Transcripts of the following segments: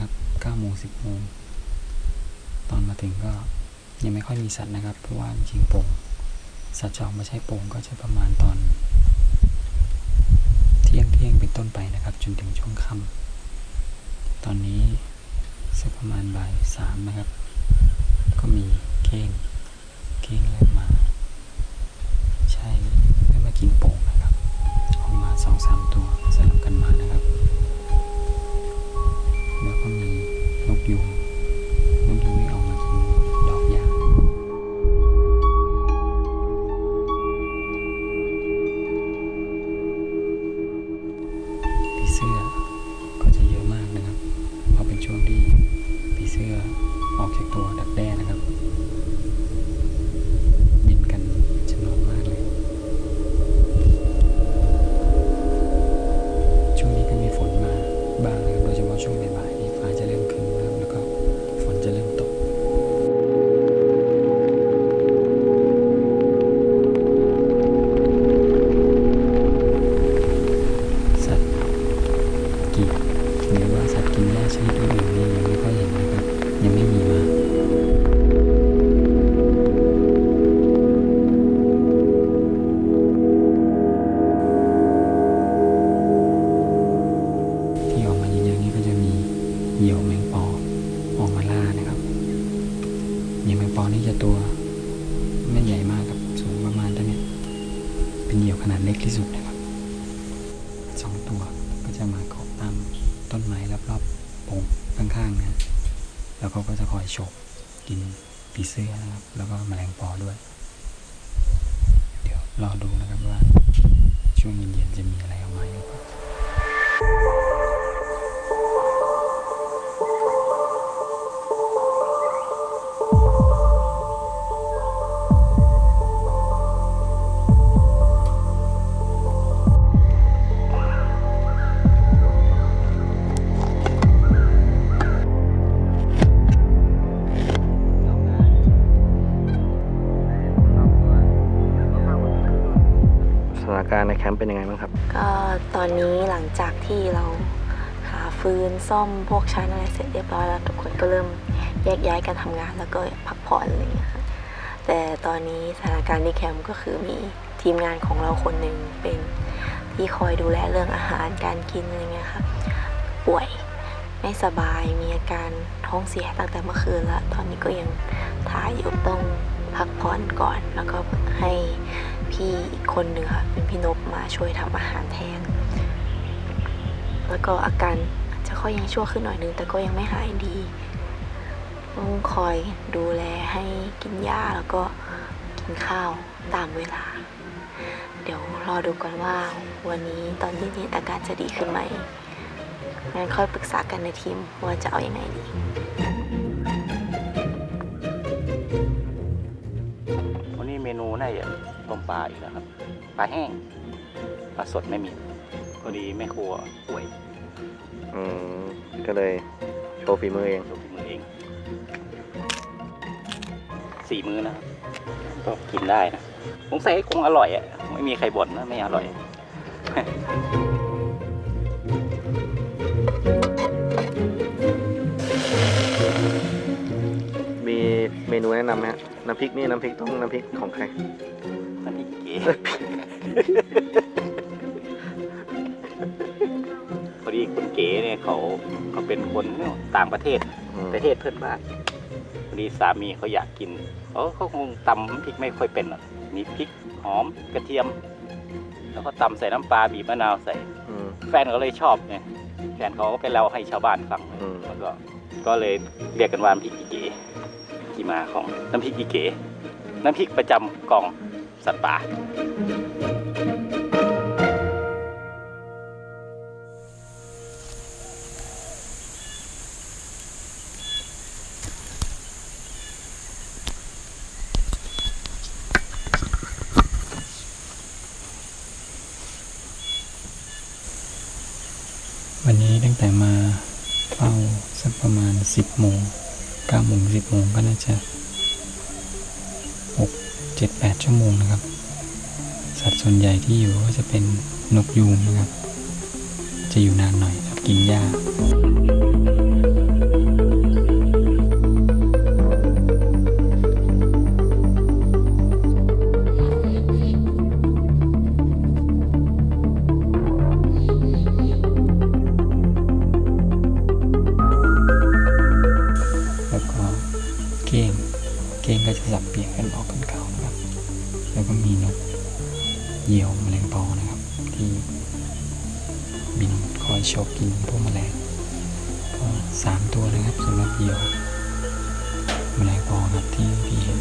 ครับเก้าโมงสิบโมงตอนมาถึงก็ยังไม่ค่อยมีสัตว์นะครับ เพราะว่าจริงโป่งสัตว์จออกมาใช้โป่งก็จะประมาณตอน เที่ยงเที่ยงเป็นต้นไปนะครับ จนถึงช่วงค่ำตอนนี้สักประมาณบ่ายสามนะครับ ก็มีเก้งเก้งเริ่มมา ใช่เริ่มมากินโป่งนะครับออกมาสองสามตัว ข้างๆนะแล้วเขาก็จะคอยฉกกินผีเสื้อนะครับ แล้วก็แมลงปอด้วย เดี๋ยวรอดูนะครับว่าช่วงเย็นๆจะมีอะไรออกมาหรือเปล่า การณ์ในแคมป์เป็นยังไงบ้างครับ ก็ตอนนี้หลังจากที่เราหาฟืนซ่อมพวกชั้นอะไรเสร็จเรียบร้อยแล้วทุกคนก็เริ่มแยกย้ายกันทำงานแล้วก็พักผ่อนอะไรอย่างเงี้ยค่ะแต่ตอนนี้สถานการณ์ที่แคมป์ก็คือมีทีมงานของเราคนหนึ่งเป็นที่คอยดูแลเรื่องอาหารการกินอะไรเงี้ยค่ะป่วยไม่สบายมีอาการท้องเสียตั้งแต่เมื่อคืนแล้ว ตอนนี้ก็ยังถ่ายอยู่ต้องพักผ่อนก่อน แล้วก็ให้ พี่อีกคนหนึ่งค่ะ เป็นพี่นบมาช่วยทำอาหารแทน แล้วก็อาการอาจจะค่อยยังชั่วขึ้นหน่อยนึง แต่ก็ยังไม่หายดีต้องคอยดูแลให้กินยาแล้วก็กินข้าวตามเวลา เดี๋ยวรอดูก่อนว่าวันนี้ตอนเย็นๆอาการจะดีขึ้นไหมงั้นค่อยปรึกษากันในทีมว่าจะเอาอยัางไงดี นี้เมนูน่าจะต้มปลาอีกแล้วครับ ปลาแห้ง ปลาสดไม่มีพอดีแม่ครัวป่วยอืมก็เลยโชว์ฝีมือเอง ลงมือเอง สี่มื้อนะครับ ก็กินได้นะสงสัยคงอร่อยอะ ไม่มีใครบ่นนะไม่อร่อย มีเมนูแนะนำไหมฮะ น้ำพริกนี่น้ำพริกต้องน้ำพริกของใครมันอีกเก๋พอดีคุณเก๋เนี่ยเขาเขาเป็นคนต่างประเทศอืมประเทศเพื่อนบ้านพอดีสามีเขาอยากกินเขาเขาคงตำพริกไม่ค่อยเป็นหรอกมีพริกหอมกระเทียม แล้วก็ตำใส่น้ำปลาบีบมะนาวใส่อืมแฟนเขาเลยชอบไงแฟนเขาก็ไปเล่าให้ชาวบ้านฟังอืมแล้วก็ก็เลยเรียกกันว่าน้ำพริกอีเก๋ที่ มาของน้ำพริกอีเก๋ น้ำพริกประจำกองสัตว์ป่า 6 7 8 ชั่วโมงนะครับ สัตว์ส่วนใหญ่ที่อยู่ก็จะเป็นนกยูงนะครับ จะอยู่นานหน่อยครับกินหญ้า จะสับเปลี่ยนกันออกกันเก่านะครับ แล้วก็มีนกเหยี่ยวแมลงปอนะครับ ที่บินคอยชกกินพวกแมลงก็สามตัวนะครับสำหรับเหยี่ยวแมลงปอครับที่พี่เห็น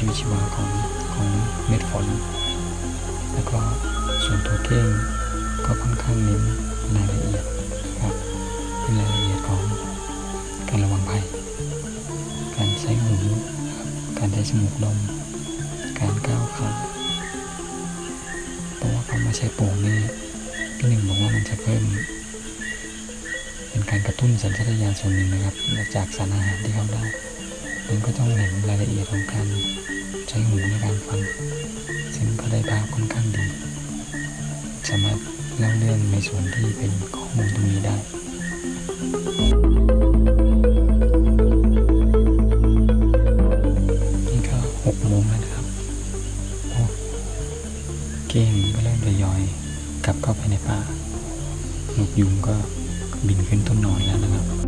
ชีวิตชีวาของของเม็ดฝน แล้วก็ส่วนตัวเก้งก็ค่อนข้างเน้นรายละเอียดครับเป็นรายละเอียดของการระวังภัย การใช้หูครับการใช้จมูกดม การก้าวขาเพราะว่าเขามาใช้โป่งนี่พี่หนึ่งบอกว่ามันจะเพิ่ม เป็นการกระตุ้นสัญชาตญาณส่วนหนึ่งนะครับ จากสารอาหารที่เขาได้ มันก็ต้องเห็นรายละเอียดของการใช้หูในการฟัง ซึ่งก็ได้ภาพค่อนข้างดี สามารถเล่าเรื่องในส่วนที่เป็นข้อมูลตรงนี้ได้นี่ก็หกโมงแล้วนะครับเก้งก็เริ่มทยอยกลับเข้าไปในป่านกยุงก็บินขึ้นต้นนอนแล้วนะครับ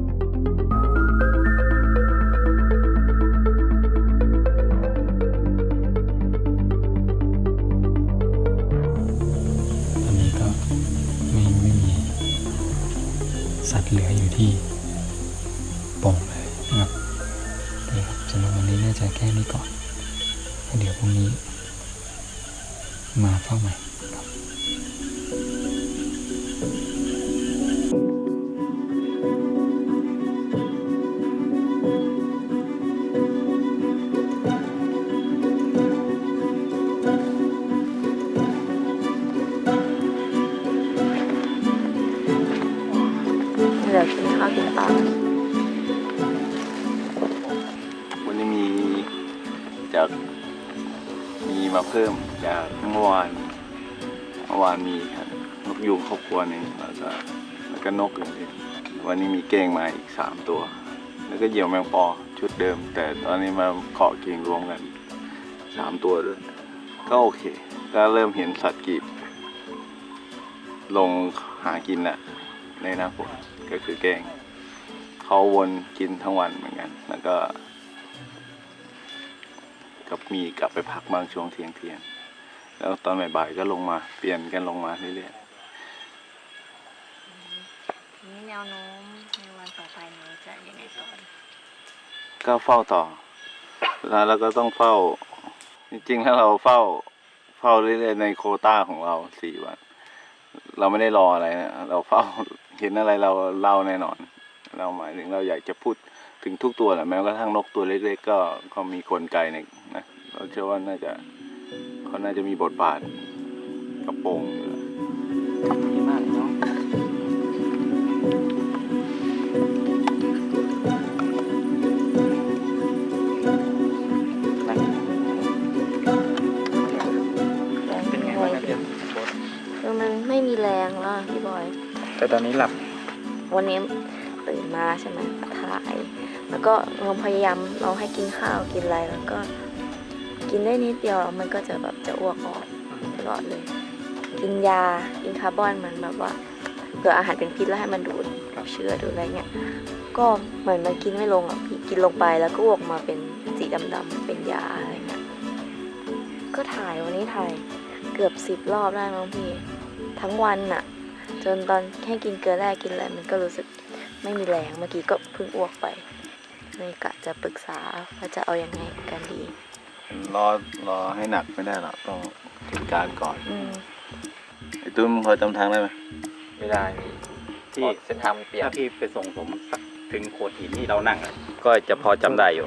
ที่โป่งเลยนะครับเครับสำหรับวันนี้น่าจะแค่นี้ก่อนแล้วเดี๋ยวพรุ่งนี้ มาเฝ้าใหม่ เพิ่มจากเมื่อวานเมื่อวานมีครับนกยูงครอบครัวหนึ่งแล้วก็แล้วก็นกอื่นๆวันนี้มีเก้งมาอีกสามตัว แล้วก็เหยี่ยวแมงปอชุดเดิม แต่ตอนนี้มาเกาะเก่งรวมกันสามตัวด้วยก็โอเค ก็เริ่มเห็นสัตว์กีบ ลงหากินแหละในน้าฝนก็คือเก้งเขาวนกินทั้งวันเหมือนกัน แล้วก็ กับมีกลับไปพักบางช่วงเที่ยงเที่ยงๆแล้วตอนบ่ายๆก็ลงมาเปลี่ยนกันลงมาเรื่อยนี่แนวโน้มในวันต่อไปนี้จะยังไงต่อๆก็เฝ้าต่อสุดท้ายแล้วก็ต้องเฝ้า จริงๆถ้าเราเฝ้าเฝ้าเรื่อยๆในโควต้าของเราสี่วัน เราไม่ได้รออะไรนะเราเฝ้าเห็นอะไรเราเล่าแน่นอน เราหมายถึงเราอยากจะพูด ถึงทุกตัวแหละแม้กระทั่งนกตัวเล็ก ๆ ก็ก็มีกลไกในนะเราเชื่อว่าน่าจะเขาน่าจะมีบทบาทกระโปรงอยู่แล้วดีมากเนาะแรงเป็นไงบ้างคือมันไม่มีแรงแล้วอะพี่บอย แต่ตอนนี้หลับ วันนี้ตื่นมาใช่ไหมก็ถ่าย แล้วก็เราพยายามเราให้กินข้าวกินอะไรแล้วก็ กินได้นิดเดียวมันก็จะแบบจะอ้วกออกตลอดเลย กินยากินคาร์บอนมันแบบว่าเผื่ออาหารเป็นพิษแล้วให้มันดูดเชื้อดูอะไรเงี้ยก็เหมือนมันกินไม่ลงอะกินลงไปแล้วก็อ้วกมาเป็นสีดำๆเป็นยาอะไรเงี้ยก็ถ่ายวันนี้ถ่ายเกือบสิบรอบได้มั้งพี่ทั้งวันน่ะ จนตอนแค่กินเกลือแร่กินอะไรมันก็รู้สึกไม่มีแรงเมื่อกี้ก็เพิ่งอ้วกไป เลยกะจะปรึกษาว่าจะเอายังไงกันดี รอรอให้หนักไม่ได้หรอกต้องถึงการก่อนอืมไอ้ตุ้มพอจำทางได้ไหมไม่ได้พี่ที่เส้นทางมันเปลี่ยนถ้าพี่ไปส่งผมสักถึงโขดหินที่เรานั่งอะก็จะพอจำได้อยู่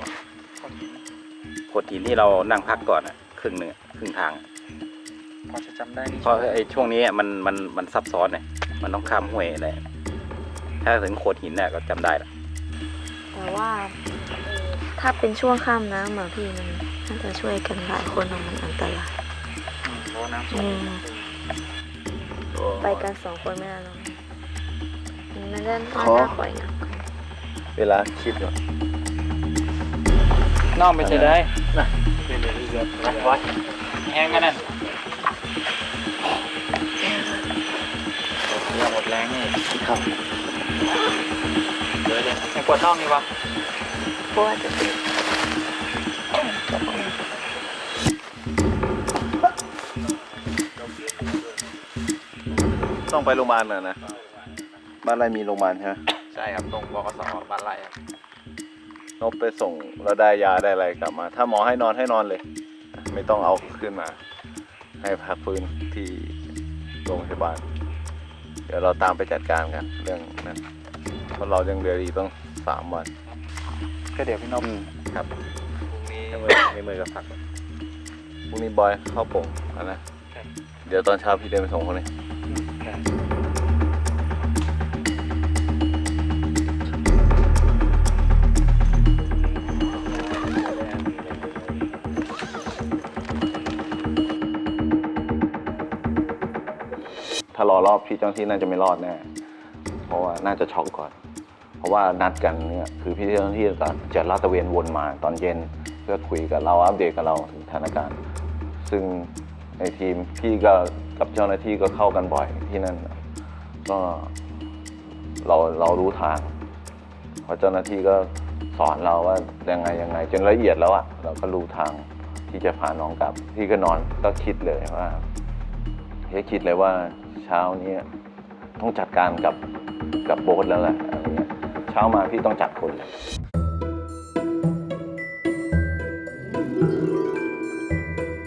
โขดหินที่เรานั่งพักก่อนอะครึ่งหนึ่งอะครึ่งทางอะพอจะจำได้นี่เพราะไอ้ช่วงนี้มันมันมันซับซ้อนเนี่ยมันต้องข้ามห้วยอะไรถ้าถึงโขดหินเนี่ยก็จำได้ละ แต่ว่าเอ่อถ้าเป็นช่วงข้ามน้ำอะพี่มันน่าจะช่วยกันหลายคนอะมันอันตรายเพราะว่าน้ำสูอืงมไปกันสองคนไม่ได้หรอกมันน่าจะน่าจะปล่อยนะเวลาคิดก่อนน้องไปเฉยเลยนะวัดแห้งกันนั่นเดี๋ยวหมดแรงนี่ครับ เดี๋ยวเดี๋ยวให้ปวดน่องนี่วะเพราะว่าจะเป็นต้องไปโรงพยาบาลน่ะนะ บ้านไรมีโรงพยาบาลใช่ไหมใช่ครับตรงบกสบ้านไร่ครับนบไปส่งแล้วได้ยาได้อะไรกลับมา ถ้าหมอให้นอนให้นอนเลย ไม่ต้องเอาขึ้นมา ให้พักฟื้นที่โรงพยาบาล เดี๋ยวเราตามไปจัดการกันเรื่องนั้น เพราะเรายังเหลืออีกต้องสามวันก็เดี๋ยวพี่นพครับพรุ่งนี้ในมือในมือกับผักพรุ่งนี้บอยเข้าโป่งอะนะเดี๋ยวตอนเช้าพี่เดินไปส่งเขาเลยถ้ารอรอบพี่เจ้าหน้าที่น่าจะไม่รอดแน่เพราะว่า น่าจะช็อกก่อน เพราะว่านัดกันเนี่ยคือพี่เจ้าหน้าที่จะจะลาดตระเวนวนมาตอนเย็น เพื่อคุยกับเราอัปเดตกับเราถึงสถานการณ์ ซึ่งในทีมพี่ก็กับเจ้าหน้าที่ก็เข้ากันบ่อยที่นั่นก็เราเรารู้ทางเพราะเจ้าหน้าที่ก็สอนเราว่ายังไงยังไงจนละเอียดแล้วอะเราก็รู้ทางที่จะพาน้องกลับพี่ก็นอนก็คิดเลยว่าพี่คิดเลยว่าเช้านี้ต้องจัดการกับ กับโบ๊ทแล้วแหละอะไรเงี้ยเช้ามาพี่ต้องจัดคนเลย